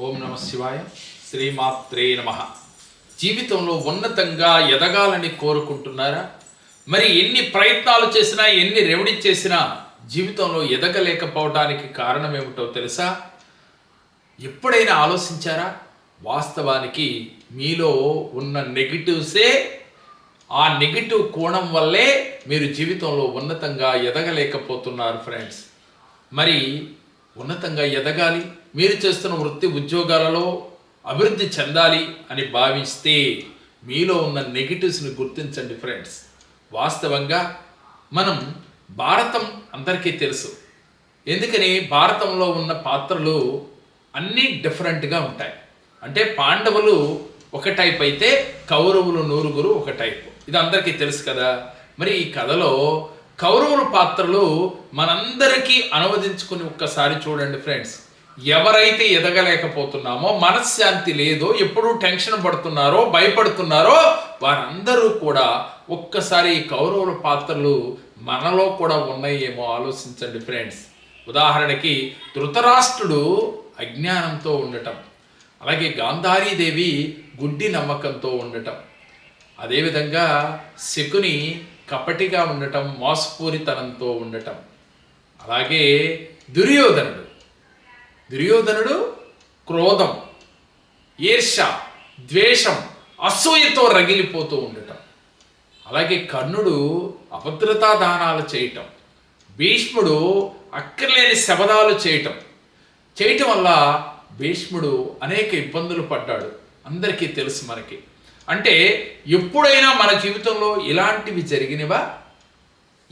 ఓం నమ శివాయ. శ్రీమాత్రే నమ. జీవితంలో ఉన్నతంగా ఎదగాలని కోరుకుంటున్నారా? మరి ఎన్ని ప్రయత్నాలు చేసినా ఎన్ని రెవడి చేసినా జీవితంలో ఎదగలేకపోవడానికి కారణం ఏమిటో తెలుసా? ఎప్పుడైనా ఆలోచించారా? వాస్తవానికి మీలో ఉన్న నెగిటివ్సే ఆ నెగిటివ్ కోణం వల్లే మీరు జీవితంలో ఉన్నతంగా ఎదగలేకపోతున్నారు ఫ్రెండ్స్. మరి ఉన్నతంగా ఎదగాలి? మీరు చేస్తున్న వృత్తి ఉద్యోగాలలో అభివృద్ధి చెందాలి అని భావిస్తే మీలో ఉన్న నెగిటివ్స్ని గుర్తించండి ఫ్రెండ్స్ వాస్తవంగా మనం భారతం అందరికీ తెలుసు. ఎందుకని భారతంలో ఉన్న పాత్రలు అన్నీ డిఫరెంట్గా ఉంటాయి. అంటే పాండవులు ఒక టైప్ అయితే కౌరవులు నూరుగురు ఒక టైప్ ఇది అందరికీ తెలుసు కదా. మరి ఈ కథలో కౌరవుల పాత్రలు మనందరికీ అనువదించుకుని ఒక్కసారి చూడండి ఫ్రెండ్స్ ఎవరైతే ఎదగలేకపోతున్నామో మనశ్శాంతి లేదో ఎప్పుడూ టెన్షన్ పడుతున్నారో భయపడుతున్నారో వారందరూ కూడా ఒక్కసారి కౌరవుల పాత్రలు మనలో కూడా ఉన్నాయేమో ఆలోచించండి ఫ్రెండ్స్. ఉదాహరణకి ధృతరాష్ట్రుడు అజ్ఞానంతో ఉండటం అలాగే గాంధారీదేవి గుడ్డి నమ్మకంతో ఉండటం అదేవిధంగా శకుని కపటిగా ఉండటం మోసపూరితనంతో ఉండటం అలాగే దుర్యోధనుడు దుర్యోధనుడు క్రోధం ఈర్ష ద్వేషం అసూయతో రగిలిపోతూ ఉండటం. అలాగే కర్ణుడు అభద్రతా దానాలు చేయటం. భీష్ముడు అక్కర్లేని శబదాలు చేయటం. చేయటం వల్ల భీష్ముడు అనేక ఇబ్బందులు పడ్డాడు. అందరికీ తెలుసు మనకి. అంటే ఎప్పుడైనా మన జీవితంలో ఇలాంటివి జరిగినవా?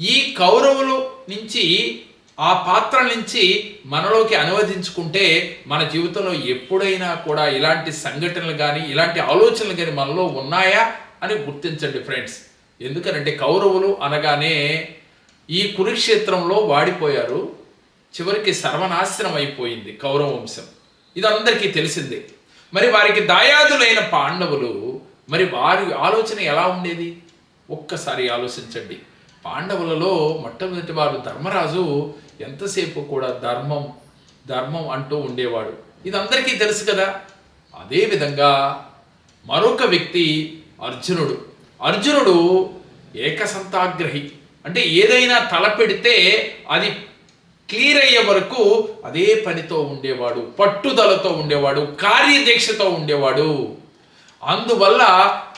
ఈ కౌరవులు నుంచి ఆ పాత్ర నుంచి మనలోకి అనువదించుకుంటే మన జీవితంలో ఎప్పుడైనా కూడా ఇలాంటి సంఘటనలు కానీ ఇలాంటి ఆలోచనలు కానీ మనలో ఉన్నాయా అని గుర్తించండి ఫ్రెండ్స్. ఎందుకనంటే కౌరవులు అనగానే ఈ కురుక్షేత్రంలో వాడిపోయారు. చివరికి సర్వనాశనం అయిపోయింది కౌరవ వంశం. ఇది అందరికీ తెలిసిందే. మరి వారికి దాయాదులైన పాండవులు మరి వారి ఆలోచన ఎలా ఉండేది? ఒక్కసారి ఆలోచించండి. పాండవులలో మొట్టమొదటి వారు ధర్మరాజు ఎంతసేపు కూడా ధర్మం ధర్మం అంటూ ఉండేవాడు. ఇది అందరికీ తెలుసు కదా? అదేవిధంగా మరొక వ్యక్తి అర్జునుడు. అర్జునుడు ఏకసంతాగ్రహి. అంటే ఏదైనా తలపెడితే అది క్లియర్ అయ్యే వరకు అదే పనితో ఉండేవాడు పట్టుదలతో ఉండేవాడు కార్యదీక్షతో ఉండేవాడు. అందువల్ల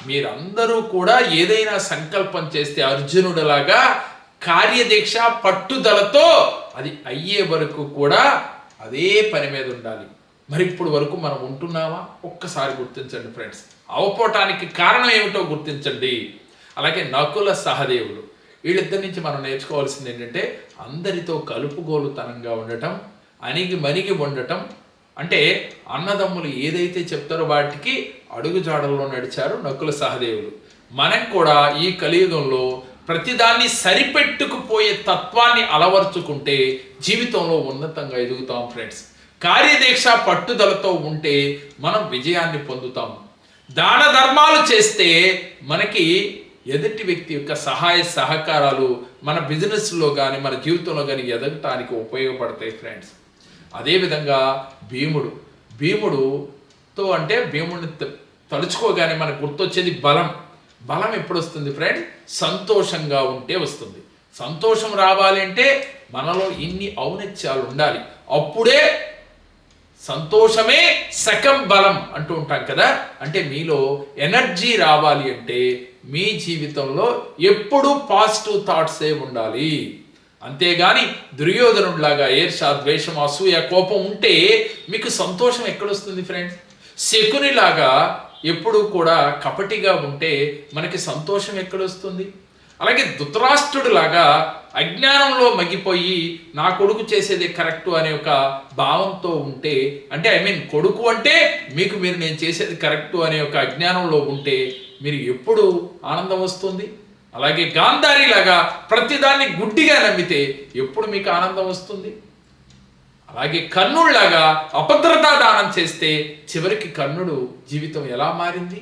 మీరందరూ కూడా ఏదైనా సంకల్పం చేస్తే అర్జునుడిలాగా కార్యదీక్ష పట్టుదలతో అది అయ్యే వరకు కూడా అదే పని మీద ఉండాలి. మరి ఇప్పుడు వరకు మనం ఉంటున్నామా? ఒక్కసారి గుర్తించండి ఫ్రెండ్స్. అవపోవటానికి కారణం ఏమిటో గుర్తించండి. అలాగే నకుల సహదేవులు. వీళ్ళిద్దరి నుంచి మనం నేర్చుకోవాల్సింది ఏంటంటే అందరితో కలుపుగోలుతనంగా ఉండటం అణిగి మణిగి ఉండటం అంటే అన్నదమ్ములు ఏదైతే చెప్తారో వాటికి అడుగుజాడల్లో నడిచారు నకుల సహదేవులు. మనం కూడా ఈ కలియుగంలో ప్రతిదాన్ని సరిపెట్టుకుపోయే తత్వాన్ని అలవర్చుకుంటే జీవితంలో ఉన్నతంగా ఎదుగుతాం ఫ్రెండ్స్ కార్యదీక్ష పట్టుదలతో ఉంటే మనం విజయాన్ని పొందుతాం. దాన ధర్మాలు చేస్తే మనకి ఎదుటి వ్యక్తి యొక్క సహాయ సహకారాలు మన బిజినెస్లో కానీ మన జీవితంలో కానీ ఎదగటానికి ఉపయోగపడతాయి ఫ్రెండ్స్ అదేవిధంగా భీముడు. భీముడుతో అంటే భీముడిని తలుచుకోగానే మనకు గుర్తొచ్చేది బలం. బలం ఎప్పుడు వస్తుంది ఫ్రెండ్? సంతోషంగా ఉంటే వస్తుంది. సంతోషం రావాలి అంటే మనలో ఇన్ని ఔనత్యాలు ఉండాలి అప్పుడే సంతోషమే సకం బలం అంటూ ఉంటాం కదా? అంటే మీలో ఎనర్జీ రావాలి అంటే మీ జీవితంలో ఎప్పుడూ పాజిటివ్ థాట్సే ఉండాలి. అంతేగాని దుర్యోధనుడిలాగా ఏర్ష ద్వేషం అసూయ కోపం ఉంటే మీకు సంతోషం ఎక్కడొస్తుంది ఫ్రెండ్స్ శకునిలాగా ఎప్పుడూ కూడా కపటిగా ఉంటే మనకి సంతోషం ఎక్కడొస్తుంది? అలాగే ధృతరాష్ట్రుడిలాగా అజ్ఞానంలో మగ్గిపోయి నా కొడుకు చేసేది కరెక్ట్ అనే ఒక భావంతో ఉంటే అంటే ఐ మీన్ కొడుకు అంటే మీకు మీరు నేను చేసేది కరెక్ట్ అనే ఒక అజ్ఞానంలో ఉంటే మీరు ఎప్పుడు ఆనందం వస్తుంది? అలాగే గాంధారి లాగా ప్రతిదాన్ని గుడ్డిగా నమ్మితే ఎప్పుడు మీకు ఆనందం వస్తుంది? అలాగే కర్ణుడిలాగా అభద్రతా దానం చేస్తే చివరికి కర్ణుడు జీవితం ఎలా మారింది?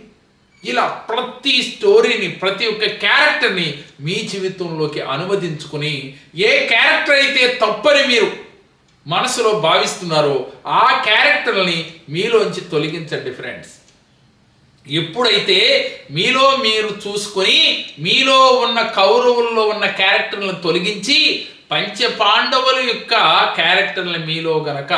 ఇలా ప్రతి స్టోరీని ప్రతి ఒక్క క్యారెక్టర్ని మీ జీవితంలోకి అనువదించుకుని ఏ క్యారెక్టర్ అయితే తప్పని మీరు మనసులో భావిస్తున్నారో ఆ క్యారెక్టర్ని మీలోంచి తొలగించండి ఫ్రెండ్స్ ఎప్పుడైతే మీలో మీరు చూసుకొని మీలో ఉన్న కౌరవుల్లో ఉన్న క్యారెక్టర్లను తొలగించి పంచ పాండవుల యొక్క క్యారెక్టర్ని మీలో గనక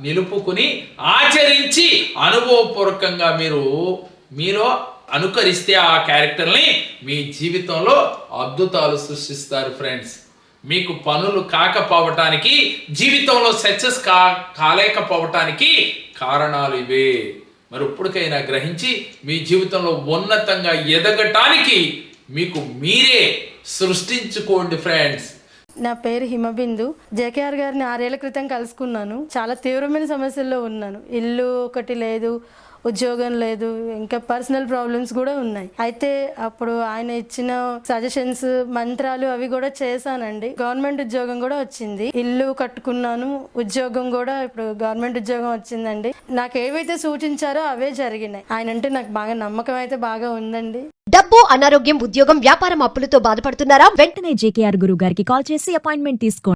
నిలుపుకుని ఆచరించి అనుభవపూర్వకంగా మీరు మీలో అనుకరిస్తే ఆ క్యారెక్టర్ని మీ జీవితంలో అద్భుతాలు సృష్టిస్తారు ఫ్రెండ్స్. మీకు పనులు కాకపోవటానికి జీవితంలో సక్సెస్ కా కాలేకపోవటానికి కారణాలు ఇవే. మరి ఇప్పటికైనా గ్రహించి మీ జీవితంలో ఉన్నతంగా ఎదగటానికి మీకు మీరే సృష్టించుకోండి ఫ్రెండ్స్. నా పేరు హిమబిందు. జేకేఆర్ గారిని ఆరేళ్ళ క్రితం కలుసుకున్నాను. చాలా తీవ్రమైన సమస్యల్లో ఉన్నాను. ఇల్లు ఒకటి లేదు. ఉద్యోగం లేదు ఇంకా పర్సనల్ ప్రాబ్లమ్స్ కూడా ఉన్నాయి. అయితే అప్పుడు ఆయన ఇచ్చిన సజెషన్స్ మంత్రాలు అవి కూడా చేశానండి. గవర్నమెంట్ ఉద్యోగం కూడా వచ్చింది. ఇల్లు కట్టుకున్నాను ఉద్యోగం కూడా ఇప్పుడు గవర్నమెంట్ ఉద్యోగం వచ్చిందండి. నాకు ఏవైతే సూచించారో అవే జరిగినాయి. ఆయన అంటే నాకు బాగా నమ్మకం అయితే బాగా ఉందండి. డబ్బు అనారోగ్యం ఉద్యోగం వ్యాపారం అప్పులతో బాధపడుతున్నారా? వెంటనే జేకేఆర్ గురువు గారికి కాల్ చేసి అపాయింట్మెంట్ తీసుకోండి.